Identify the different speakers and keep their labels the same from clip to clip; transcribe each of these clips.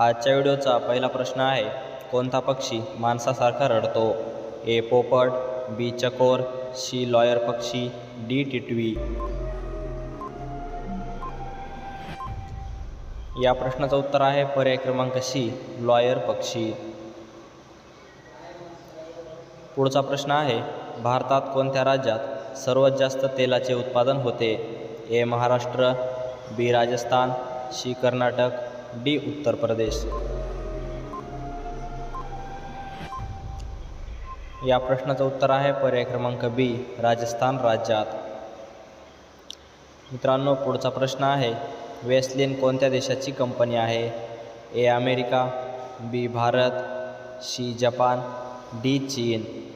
Speaker 1: आजच्या व्हिडिओचा पहिला प्रश्न आहे कोणता पक्षी माणसासारखा रडतो? ए पोपट बी चकोर सी लॉयर पक्षी डी टिटवी. या प्रश्नाचं उत्तर आहे पर्याय क्रमांक सी लॉयर पक्षी. पुढचा प्रश्न आहे भारतात कोणत्या राज्यात सर्वात जास्त तेलाचे उत्पादन होते? A Maharashtra B Rajasthan C Karnataka D Uttar Pradesh. या प्रश्नाचं उत्तर आहे पर्याय क्रमांक बी राजस्थान राज्यात. मित्रांनो पुढचा प्रश्न आहे वेस्लिन कोणत्या देशाची कंपनी आहे? A America B Bharat C Japan D चीन.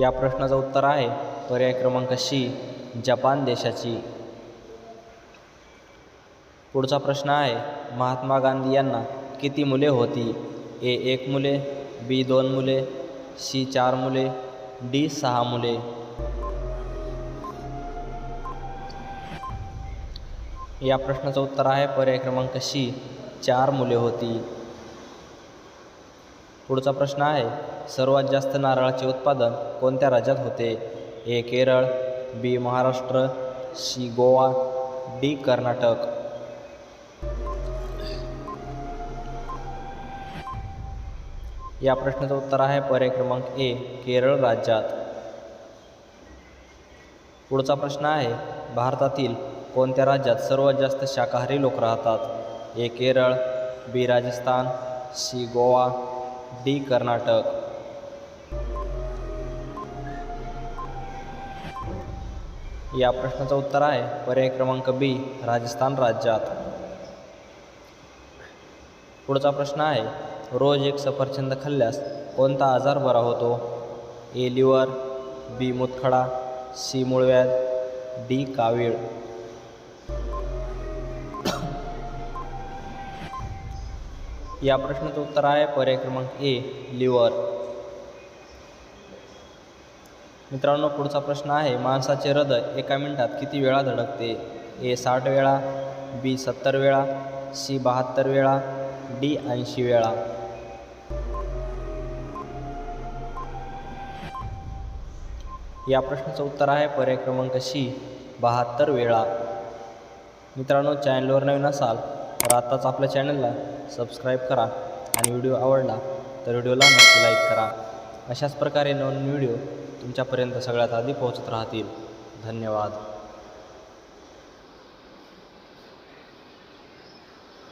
Speaker 1: या प्रश्नाचं उत्तर आहे पर्याय क्रमांक सी जपान देशाची. पुढचा प्रश्न आहे महात्मा गांधी यांना किती मुले होती? ए एक मुले बी दोन मुले सी चार मुले डी सहा मुले. या प्रश्नाचं उत्तर आहे पर्याय क्रमांक सी चार मुले होती. पुढचा प्रश्न आहे सर्वात जास्त नारळाचे उत्पादन कोणत्या राज्यात होते? A Kerala B Maharashtra C Goa D Karnataka. या प्रश्नाचं उत्तर आहे पर्याय क्रमांक ए केरळ राज्यात. पुढचा प्रश्न आहे भारतातील कोणत्या राज्यात सर्वात जास्त शाकाहारी लोक राहतात? A Kerala B Rajasthan C Goa D Karnataka. या प्रश्नाचं उत्तर आहे. पर्याय क्रमांक बी राजस्थान राज्यात. पुढचा प्रश्न आहे रोज एक सफरचंद खाल्ल्यास कोणता आजार बरा होतो? ए लिव्हर बी मुतखडा सी मुळव्याध डी कावीळ. या प्रश्नाचं उत्तर आहे पर्याय क्रमांक ए लिव्हर. मित्रांनो पुढचा प्रश्न आहे माणसाचे हृदय एका मिनिटात किती वेळा धडकते? ए साठ वेळा बी सत्तर वेळा सी बहात्तर वेळा डी ऐंशी वेळा. या प्रश्नाचं उत्तर आहे पर्याय क्रमांक सी बहात्तर वेळा. मित्रांनो चॅनलवर नवीन असाल तर आत्ताच आपल्या चॅनलला सबस्क्राईब करा आणि व्हिडिओ आवडला तर व्हिडिओला नक्की लाईक करा. अशाच प्रकारे नवीन व्हिडिओ तुमच्यापर्यंत सगळ्यात आधी पोहोचत राहतील. धन्यवाद.